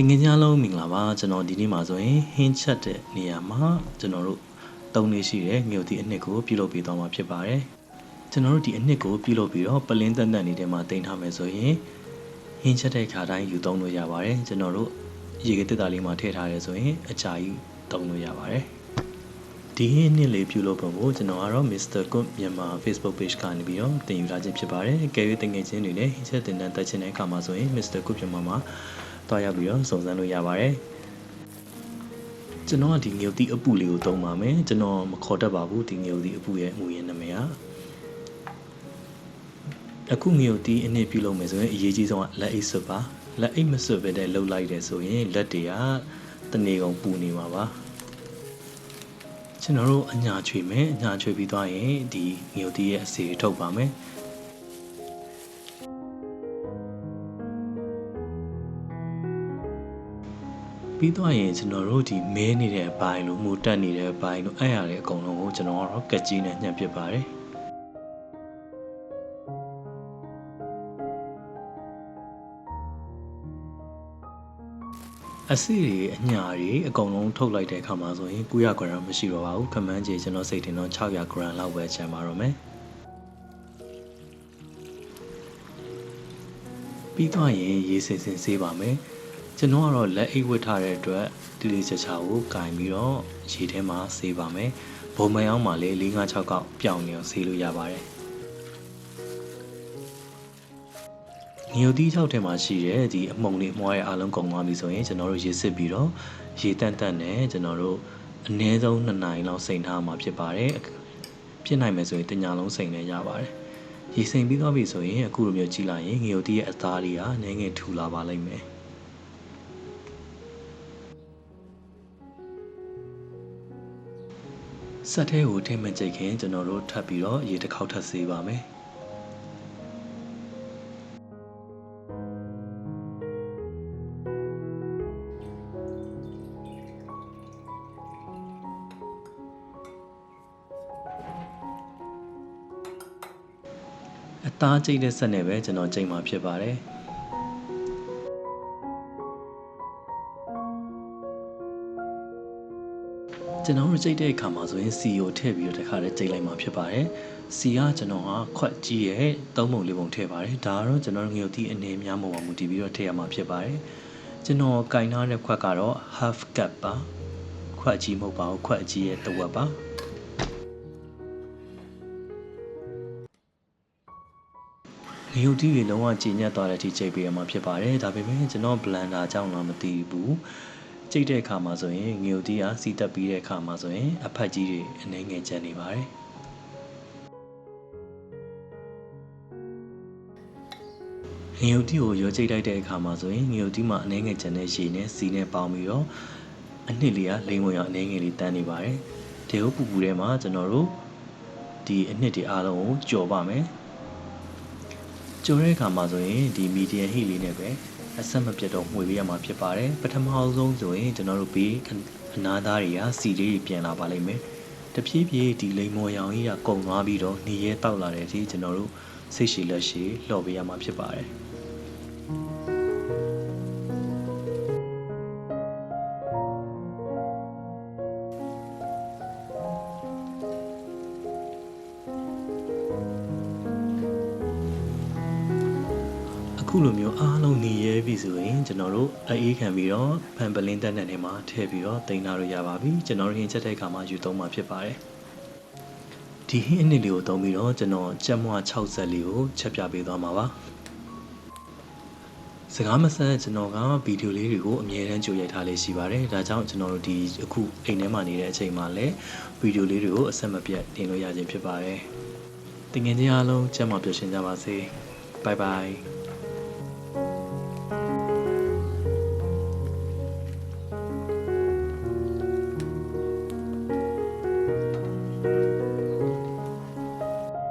တင်ငင်းကြလုံးမင်္ဂလာပါကျွန်တော်ဒီနေ့မှာဆိုရင်ဟင်းချက်တဲ့နေရာမှာကျွန်တော်တို့တုံးနေရှိတဲ့မြို့တီအနှစ်ကိုပြုလုပ်ပေးသွားမှာဖြစ်ပါတယ်ကျွန်တော်တို့ဒီအနှစ်ကိုပြုလုပ်ပြီးတော့ပလင်းတန်တန်နေတဲ့မှာတင်ထားမယ်ဆိုရင်ဟင်းချက်တဲ့ခါတိုင်းယူသုံးလို့ရပါတယ်ကျွန်တော်တို့ရေကတက်တာလေးမှာထည့်ထားရဲဆိုရင်အကြာကြီးသုံးလို့ရပါတယ်ဒီဟင်းနှစ်လေးပြုလုပ်ပုံကိုကျွန်တော်ကတော့ Mr. Cook မြန်မာ Facebook page ကနေပြီးတော့တင်ယူထားခြင်းဖြစ်ပါတယ်။ကဲ၍တင်ငယ်ချင်းတွေလည်းဟင်းချက်တင်တန်တက်ခြင်းတဲ့အခါမှာဆိုရင် Mr. Cook မြန်မာမှာ တွားရောက်ပြီးတော့စုံစမ်းလို့ရပါတယ်ကျွန်တော်ကဒီငြုတ်တိအပူလေးကိုသုံးပါမယ်ကျွန်တော်မခေါ်တတ်ပါဘူးဒီငြုတ်တိအပူရဲ့အမူရင်းနာမည်ကအခုငြုတ်တိအနည်းပြုလုပ်မယ်ဆိုရင်အရေးကြီးဆုံးကလက်အိတ်စွပ်ပါလက်အိတ်မစွပ်ပဲတဲ့လှုပ်လိုက်တယ်ဆိုရင်လက်တွေကတနေကုန်ပူနေမှာပါကျွန်တော်တို့အညာချွေမယ်အညာချွေပြီးသွားရင်ဒီငြုတ်တိရဲ့အစီထုတ်ပါမယ် ပြီးတော့ရင်ကျွန်တော်တို့ဒီမဲနေတဲ့အပိုင်းလို့မှုတက်နေတဲ့အပိုင်းလို့အဲ့ရတဲ့အကုန်လုံးကိုကျွန်တော်ကတော့ကက်ကြီးနဲ့ညှပ်ပစ်ပါတယ်အစီတွေအညာတွေအကုန်လုံးထုတ်လိုက်တဲ့အခါမှာဆိုရင်900 g မရှိတော့ပါဘူးခမန်းကြီးကျွန်တော်စိတ်တင်တော့600 g လောက်ပဲချန်ပါတော့မယ်ပြီးတော့ရင်ရေးစင်စင်ဆေးပါမယ် ကျွန်တော်ကတော့လက်အိတ်ဝတ်ထားတဲ့အတွက်တိတိကျကျကိုကင်ပြီးတော့ရေထဲမှာဆေးပါမယ်ဘုံမယောင်းမှာလေ4 5 6កောက်ပြောင်းနေအောင်ဆေးလို့ရပါတယ်ငရုတ်တီးချောက်ထဲမှာရှိတဲ့ဒီအမှုံလေးအမွှားရဲ့အားလုံးကုန်သွားပြီဆိုရင်ကျွန်တော်တို့ရေစစ်ပြီးတော့ရေတန့်တန့်နဲ့ကျွန်တော်တို့အနည်းဆုံး2နိုင်လောက်စိန်ထားမှာဖြစ်ပါတယ်ဖြစ်နိုင်မယ်ဆိုရင်တညာလုံးစိန်လည်းရပါတယ်ရေစိန်ပြီးသွားပြီဆိုရင်အခုလိုမျိုးကြည့်လိုက်ရင်ငရုတ်တီးရဲ့အသားတွေကနည်းငယ်ထူလာပါလိမ့်မယ် ဆက်ထဲကိုထည့်မကြိတ်ခင်ကျွန်တော်တို့ထပ်ပြီးတော့ရေတစ်ခေါက်ထပ်ဆေးပါမယ်အသားကြိတ်တဲ့ဆက်နဲ့ပဲကျွန်တော်ကြိတ်မှာဖြစ်ပါတယ် ကျွန်တော်တို့ကြိတ်တဲ့အခါမှာဆိုရင် C ကိုထည့်ပြီးတော့တခါတည်းကြိတ်လိုက်မှာဖြစ်ပါတယ်။ C ကကျွန်တော်ကခွက်ကြီးရဲ့သုံးပုံလေးပုံထည့်ပါတယ်။ဒါကတော့ကျွန်တော်တို့ငရုတ်တိအနေများပုံမှာမူတည်ပြီးတော့ထည့်ရမှာဖြစ်ပါတယ်။ကျွန်တော်ကင်ထားတဲ့ခွက်ကတော့ half cup ပါ။ခွက်ကြီးမဟုတ်ပါဘူး။ခွက်ကြီးရဲ့တစ်ဝက်ပါ။ငရုတ်တီးတွေလုံးဝကျဉ်ညက်သွားတဲ့အထိချိန်ပေးရမှာဖြစ်ပါတယ်ဒါပေမဲ့ကျွန်တော် blender ကြောင့်တော့မသိဘူး ကြိတ်တဲ့အခါမှာဆိုရင်ငရုတ်တီးကစီတက်ပြီးတဲ့အခါမှာဆိုရင် အဖက်ကြီးတွေအနေငယ်ကျန်နေပါတယ်ငရုတ်တီးကိုရောကြိတ်လိုက်တဲ့အခါမှာဆိုရင်ငရုတ်တီးမှာအနေငယ်ကျန်တဲ့ရေနဲ့စီနဲ့ပေါင်းပြီးတော့အနှစ်လေးကလိမ့်ဝင်အောင်အနေငယ်လေးတန်းနေပါတယ်ဒီဟုတ်ပူပူထဲမှာကျွန်တော်တို့ဒီအနှစ်တွေအားလုံးကိုကြော်ပါမယ်ကြိုတဲ့အခါမှာဆိုရင်ဒီ medium heat လေးနဲ့ပဲ အဆက်မပြတ်တော့မှွေပေးရမှာဖြစ်ပါတယ်ပထမအောင်ဆုံးဆိုရင်ကျွန်တော်တို့ဘေးအနာသားတွေကစီလေးတွေပြန်လာပါလိမ့်မယ်တဖြည်းဖြည်းဒီလိမ်မော်ရောင်ကြီးကကုန်သွားပြီးတော့နေရဲတောက်လာတဲ့အထိကျွန်တော်တို့စိတ်ရှည်လက်ရှည်လှော်ပေးရမှာဖြစ်ပါတယ် ခုလိုမျိုးအားလုံးနေရဲပြီဆိုရင်ကျွန်တော်တို့အေးခံပြီးတော့ဖန်ပလင်းတက်တဲ့နေမှာထည့်ပြီးတော့တင်ထားလို့ရပါပြီကျွန်တော်တို့ဟင်းချက်တဲ့အခါမှာယူသုံးမှာဖြစ်ပါတယ်ဒီဟင်းအနည်းလေးကိုသုံးပြီးတော့ကျွန်တော်ကြက်မွား60လေးကိုချက်ပြပေးသွားမှာပါစကားမဆက်ကျွန်တော်ကဗီဒီယိုလေးတွေကိုအမြဲတမ်းကြိုရိုက်ထားလေးရှိပါတယ်ဒါကြောင့်ကျွန်တော်တို့ဒီအခုအိမ်ထဲမှာနေတဲ့အချိန်မှာလည်းဗီဒီယိုလေးတွေကိုအဆက်မပြတ်တင်လို့ရခြင်းဖြစ်ပါတယ်တင်ငင်ချင်းအားလုံးကျမ်းမာပျော်ရွှင်ကြပါစေ bye bye